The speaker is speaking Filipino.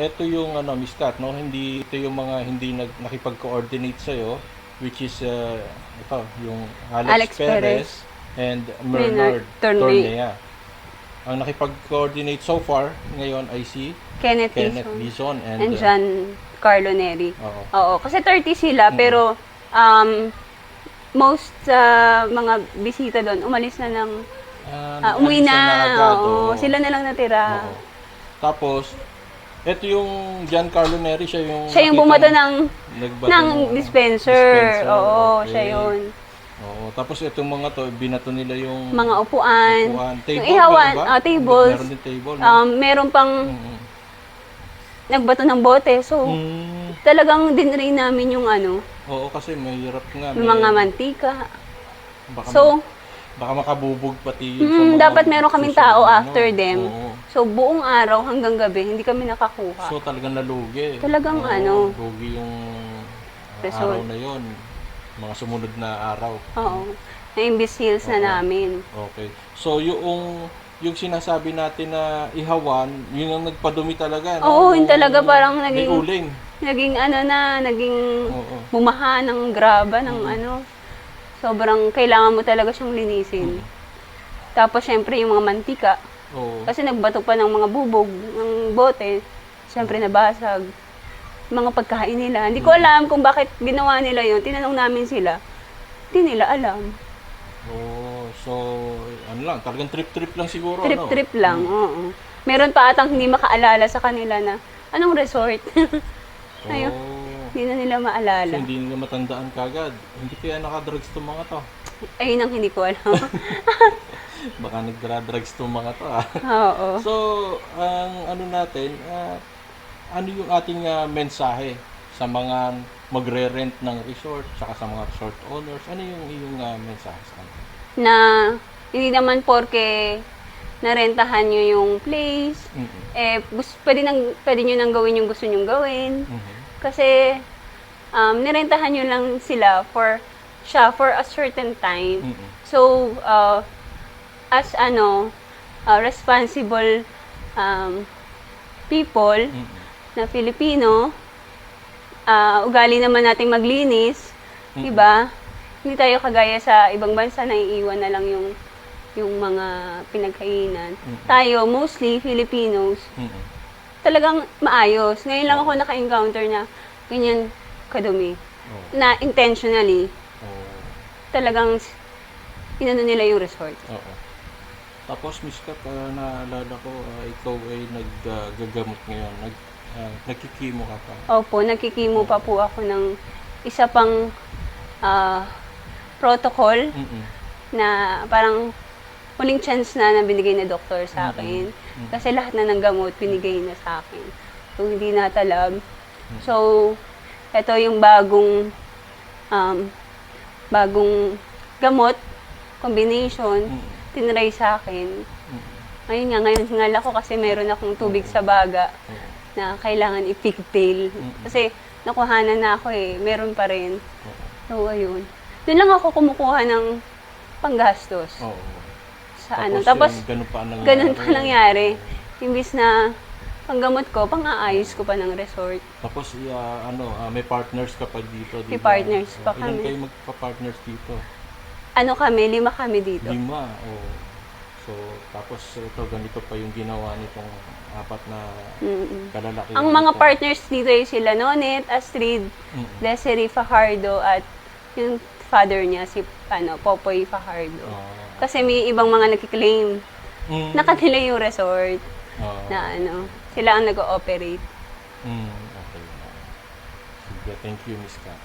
ito yung ano, Miss Kat, no? Hindi ito yung mga hindi nag nakipag-coordinate sa which is uh, ito yung Alex, Alex Perez, Perez and Bernard Tornea. Ang nakipag-coordinate so far ngayon ay si Kenneth, Kenneth Dizon and, and uh, John Carlo Neri. oo. Oo, kasi 30 sila, Mm. pero um, most sa mga bisita doon, umalis na ng, Ah, ah, umuwi nag-alisan na. agad, oo, oo. sila na lang natira. Oo. Tapos, ito yung Giancarlo Neri, siya yung... Siya yung bumato ng- ng, ng ng- dispenser. Oo, Okay. siya yun. Oo, tapos itong mga to, binato nila yung Mga upuan. upuan. Table, yung ihawan, meron ba? ah, tables. Meron din table. no? Um, meron pang Mm. nagbato ng bote. So, Mm. talagang dinrain namin yung ano, Oo, kasi mahirap nga. yung mga mantika. baka, So, baka makabubog pati yun mm, dapat meron kaming tao ano. after them. Oo. So, buong araw hanggang gabi, hindi kami nakakuha. So talagang nalugi. Talagang Oo, ano. Lugi yung uh, Result. araw na yon Mga sumunod na araw. Oo. Na-imbis hills na Oo. namin. Okay. So yung yung sinasabi natin na ihawan, yun ang nagpadumi talaga. Oo, yun talaga parang may naging- uling. Naging ano na, naging Oo. bumaha ng graba, ng ano. Sobrang kailangan mo talaga siyang linisin. Tapos, syempre, yung mga mantika. Oo. Kasi nagbato pa ng mga bubog, ng bote. Syempre, nabasag. Mga pagkain nila. Hindi ko alam kung bakit ginawa nila yun. Tinanong namin sila. Hindi nila alam. Oh, so ano lang, talagang trip-trip lang siguro, ano? Trip-trip lang, oo. Meron pa atang hindi makaalala sa kanila na, anong resort? Ayun. Hindi na nila So, maalala. hindi nila matandaan kagad. Hindi kaya nakadrugs tong mga to. Ayun ang hindi ko alam. Baka nagdra-drugs tong mga to ah. oo. So, ang ano natin, ah, ano yung ating ah, mensahe sa mga magre-rent ng resort, saka sa mga resort owners, ano yung iyong ah, mensahe sa kanila? Na hindi naman porke narentahan nyo yung place, Mhm. eh, gusto, pwede, nang, pwede nyo nang gawin yung gusto nyo gawin. Mhm. Kasi, um, nirentahan nyo lang sila for, siya for a certain time. Mhm. So, uh, as ano, uh, responsible um, people Mhm. na Filipino, uh, ugali naman nating maglinis, Mm-mm. 'di ba? Hindi tayo kagaya sa ibang bansa na iiwan na lang yung yung mga pinagkainan. Mm-mm. Tayo, mostly Filipinos, Mhm. talagang maayos. Ngayon lang ako naka-encounter na ganyan kadumi. Oo. Na intentionally, Oo. talagang inano nila yung resort. Oo. Tapos, Miss Kat, ah, naalala ko, ah, ikaw ay naggagamot ngayon. Nag, ah, nagkikimo ka pa. Opo, nagkikimo pa po ako ng isa pang ah, protocol Mhm. na parang huling chance na na binigay na doktor sa akin. Kasi lahat na ng gamot binigay na sa akin. So, hindi natalab. So, ito yung bagong um, bagong gamot, combination, Mhm. Tinry sa akin. Mhm. Ngayon nga, ngayon hingal ako kasi meron akong tubig sa baga Oo. na kailangan i-pigtail. Kasi nakuhanan na ako eh, meron pa rin. So, ayun. Doon lang ako kumukuha ng panggastos Oo. sa ano. Tapos, yan, ganun pa ang nangyari. ganun pa nangyari. Imbis na panggamot ko, pang-aayos ko pa ng resort. Tapos, ah, ano, ah, may partners ka pa dito, di May ba? partners pa Ilan kami. kayo magpa-partners dito? Ano kami, lima kami dito. Lima. Oh. So, tapos ito, ganito pa yung ginawa nitong apat na Mm-mm. kalalaki. Ang mga partners dito ay sila Nonet, Astrid, Mm. Desiree Fajardo, at yung father niya, si ano, Popoy Fajardo. Oh. Kasi may ibang mga nagkiklaim Mm. na kanila yung resort Oh. na ano, sila ang nag-ooperate. Mm. Okay. Sige, thank you, Miss Kat.